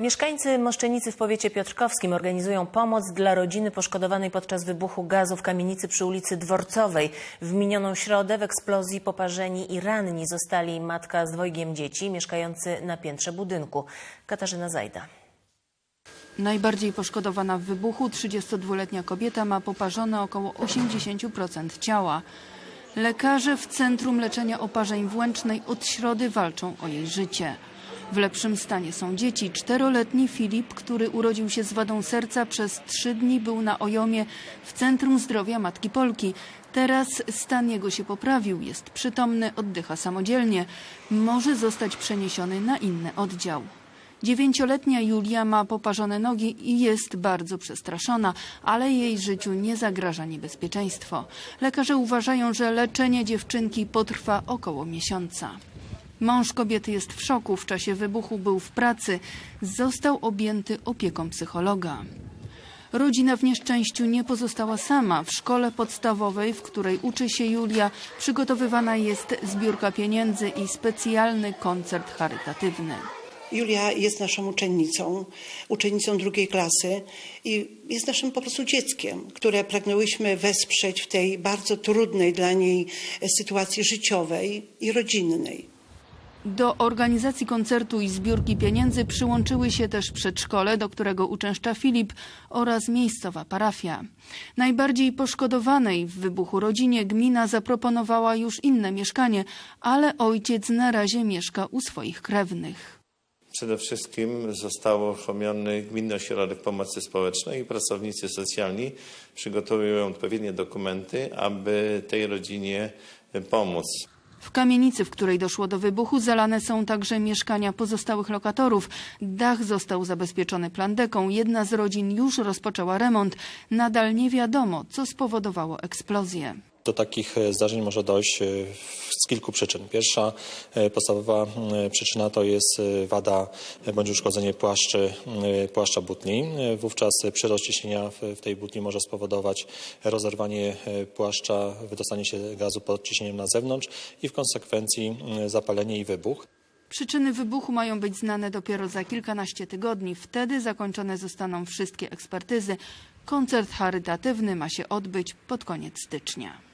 Mieszkańcy Moszczenicy w powiecie piotrkowskim organizują pomoc dla rodziny poszkodowanej podczas wybuchu gazu w kamienicy przy ulicy Dworcowej. W minioną środę w eksplozji poparzeni i ranni zostali matka z dwojgiem dzieci mieszkający na piętrze budynku. Katarzyna Zajda. Najbardziej poszkodowana w wybuchu 32-letnia kobieta ma poparzone około 80% ciała. Lekarze w Centrum Leczenia Oparzeń Włęcznej od środy walczą o jej życie. W lepszym stanie są dzieci. Czteroletni Filip, który urodził się z wadą serca, przez trzy dni był na ojomie w Centrum Zdrowia Matki Polki. Teraz stan jego się poprawił, jest przytomny, oddycha samodzielnie. Może zostać przeniesiony na inny oddział. Dziewięcioletnia Julia ma poparzone nogi i jest bardzo przestraszona, ale jej życiu nie zagraża niebezpieczeństwo. Lekarze uważają, że leczenie dziewczynki potrwa około miesiąca. Mąż kobiety jest w szoku. W czasie wybuchu był w pracy. Został objęty opieką psychologa. Rodzina w nieszczęściu nie pozostała sama. W szkole podstawowej, w której uczy się Julia, przygotowywana jest zbiórka pieniędzy i specjalny koncert charytatywny. Julia jest naszą uczennicą, uczennicą drugiej klasy i jest naszym po prostu dzieckiem, które pragnęłyśmy wesprzeć w tej bardzo trudnej dla niej sytuacji życiowej i rodzinnej. Do organizacji koncertu i zbiórki pieniędzy przyłączyły się też przedszkole, do którego uczęszcza Filip oraz miejscowa parafia. Najbardziej poszkodowanej w wybuchu rodzinie gmina zaproponowała już inne mieszkanie, ale ojciec na razie mieszka u swoich krewnych. Przede wszystkim został uruchomiony Gminny Ośrodek Pomocy Społecznej i pracownicy socjalni przygotowują odpowiednie dokumenty, aby tej rodzinie pomóc. W kamienicy, w której doszło do wybuchu, zalane są także mieszkania pozostałych lokatorów. Dach został zabezpieczony plandeką. Jedna z rodzin już rozpoczęła remont. Nadal nie wiadomo, co spowodowało eksplozję. Do takich e, zdarzeń może dojść e, z kilku przyczyn. Pierwsza e, podstawowa przyczyna to jest wada bądź uszkodzenie płaszczy, płaszcza butni. Wówczas przyrost ciśnienia w, tej butni może spowodować rozerwanie płaszcza, wydostanie się gazu pod ciśnieniem na zewnątrz i w konsekwencji zapalenie i wybuch. Przyczyny wybuchu mają być znane dopiero za kilkanaście tygodni. Wtedy zakończone zostaną wszystkie ekspertyzy. Koncert charytatywny ma się odbyć pod koniec stycznia.